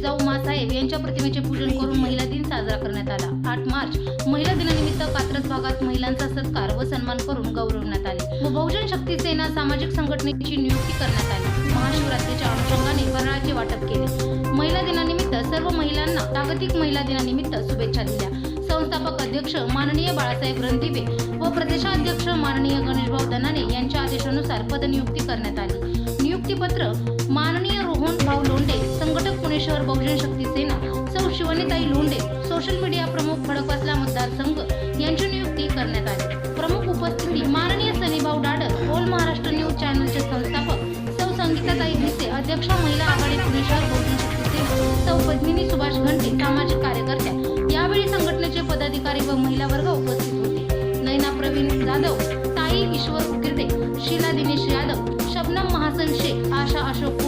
जिजाऊ मासाहेब यांच्या प्रतिमेचे पूजन करून महिला दिन साजरा करण्यात आला. आठ मार्च महिला दिनानिमित्त कात्रज भागात महिलांचा सत्कार व सन्मान करून गौरवण्यात आले. व बहुजन शक्ती सेना सामाजिक संघटनेची नियुक्ती करण्यात आली. महाशिवरात्रीच्या अनुषंगाने फराळाचे वाटप केले. महिला दिनानिमित्त सर्व महिलांना जागतिक महिला दिनानिमित्त शुभेच्छा दिल्या. संस्थापक अध्यक्ष माननीय बाळासाहेब रणदिवे व प्रदेशाध्यक्ष माननीय गणेशभाऊ दनाने यांच्या आदेशानुसार पदनियुक्ती करण्यात आली. नियुक्तीपत्र माननीय रोहन भाऊ लोंढे सोशल मीडिया प्रमुख खडकवासला मतदारसंघ यांची नियुक्ती करण्यात आली. प्रमुख उपस्थिती माननीय सनीभाऊ डाडर ऑल महाराष्ट्र न्यूज चॅनलचे संस्थापक सौ संगीताताई भिसे अध्यक्ष महिला आघाडी पुणे शहर सौ पद्मिनी सुभाष घंटे सामाजिक कार्यकर्त्या. यावेळी संघटनेचे पदाधिकारी व महिला वर्ग उपस्थित होते. नैना प्रवीण जाधव ताई ईश्वर उकिरडे शीला दिनेश यादव शबनम महासन शेख आशा अशोक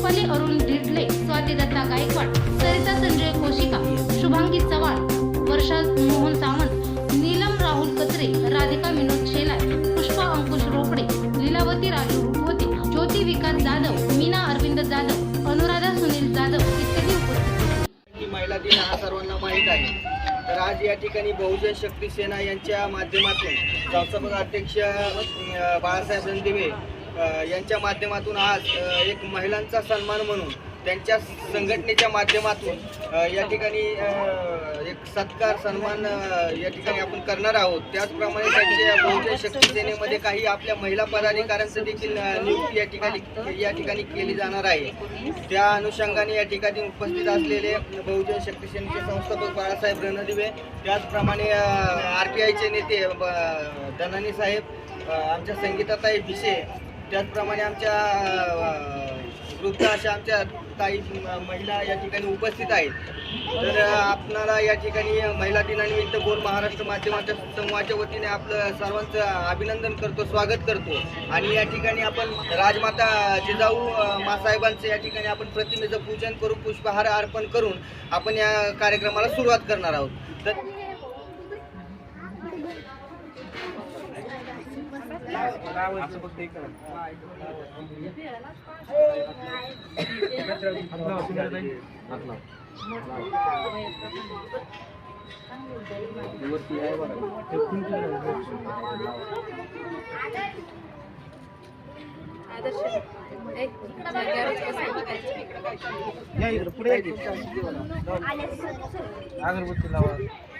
रुपाली अरुण ढिडले स्वाती दत्ता गायकवाड सरिता संजय कोशिका शुभांगी चव्हाण वर्षा मोहन सावंत नीलम राहुल कचरे राधिका विनोद शेलार पुष्पा अंकुश रोकडे लीलावती राजू रुपवते ज्योती विकास जाधव मीना अरविंद जाधव अनुराधा सुनील जाधव इत्यादी उपस्थित महिला दिन हा सर्वांना माहीत आहे. तर आज या ठिकाणी बहुजन शक्ती सेना यांच्या माध्यमातून संस्थापक अध्यक्ष बाळासाहेब रणदिवे यांच्या माध्यमातून आज एक महिलांचा सन्मान म्हणून त्यांच्या संघटनेच्या माध्यमातून या ठिकाणी एक सत्कार सन्मान या ठिकाणी आपण करणार आहोत. त्याचप्रमाणे त्यांच्या बहुजन शक्ती सेनेमध्ये काही आपल्या महिला पदाधिकाऱ्यांचं देखील नियुक्ती या ठिकाणी या ठिकाणी केली जाणार आहे. त्या अनुषंगाने या ठिकाणी उपस्थित असलेले बहुजन शक्ती सेनेचे संस्थापक बाळासाहेब रणदिवे त्याचप्रमाणे आर टी आयचे नेते ब- धनानी साहेब आमच्या संगीताताई भिसे त्याचप्रमाणे आमच्या वृद्ध अशा आमच्या ताई महिला या ठिकाणी उपस्थित आहेत. तर आपणाला या ठिकाणी महिला दिनानिमित्त बोल महाराष्ट्र माध्यमाच्या समूहाच्या वतीने आपलं सर्वांचं अभिनंदन करतो स्वागत करतो. आणि या ठिकाणी आपण राजमाता जिजाऊ मासाहेबांचं या ठिकाणी आपण प्रतिमेचं पूजन करून पुष्पहार अर्पण करून आपण या कार्यक्रमाला सुरुवात करणार आहोत. तर पुढे अगरबत्ती लावा.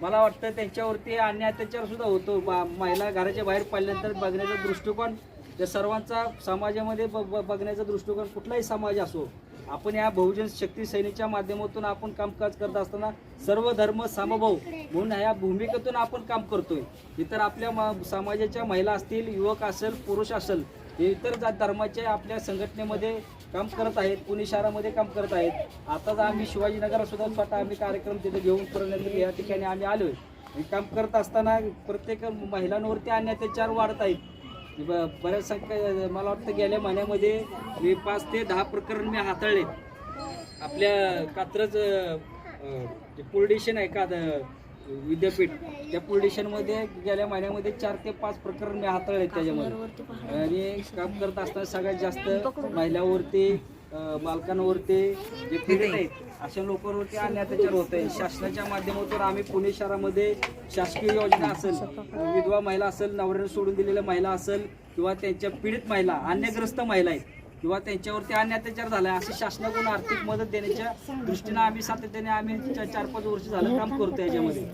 मला वाटतं त्यांच्यावरती आणि अत्याचार सुद्धा होतो. बा- महिला घराच्या बाहेर पडल्यानंतर बघण्याचा दृष्टिकोन या सर्वांचा समाजामध्ये ब- ब- बघण्याचा दृष्टिकोन कुठलाही समाज असो आपण या बहुजन शक्ती सेनेच्या माध्यमातून आपण कामकाज करत असताना सर्व धर्म समभाव म्हणून ह्या भूमिकेतून आपण काम करतोय. इतर आपल्या समाजाच्या महिला असतील युवक असेल पुरुष असेल हे इतर जात धर्माच्या आपल्या संघटनेमध्ये काम करत आहेत पुणे शहरामध्ये काम करत आहेत. आताच आम्ही शिवाजीनगरात सुद्धा स्वतः आम्ही कार्यक्रम तिथे घेऊन करण्यात या ठिकाणी आम्ही आलो आहे काम करत असताना प्रत्येक महिलांवरती अन्य अत्याचार वाढत आहेत. ब- बऱ्याच संख्या मला वाटतं गेल्या महिन्यामध्ये मी पाच ते दहा प्रकरण मी हाताळले आपल्या कात्रज पोलिटिशियन आहे का द- विद्यापीठ त्या पोलिटिशियनमध्ये गेल्या महिन्यामध्ये चार ते पाच प्रकरण मी हाताळले त्याच्यामध्ये. आणि काम करत असताना सगळ्यात जास्त महिलांवरती बालकांवरती जे पीडित आहेत अशा लोकांवरती अन्य अत्याचार होत आहे. शासनाच्या माध्यमातून आम्ही पुणे शहरामध्ये शासकीय योजना असेल विधवा महिला असेल नवऱ्याने सोडून दिलेल्या महिला असेल किंवा त्यांच्या पीडित महिला अन्यग्रस्त महिला आहेत किंवा त्यांच्यावरती अन्य अत्याचार झाला असे शासनाकडून आर्थिक मदत देण्याच्या दृष्टीनं आम्ही सातत्याने आम्ही चार पाच वर्ष झालं काम करतो याच्यामध्ये.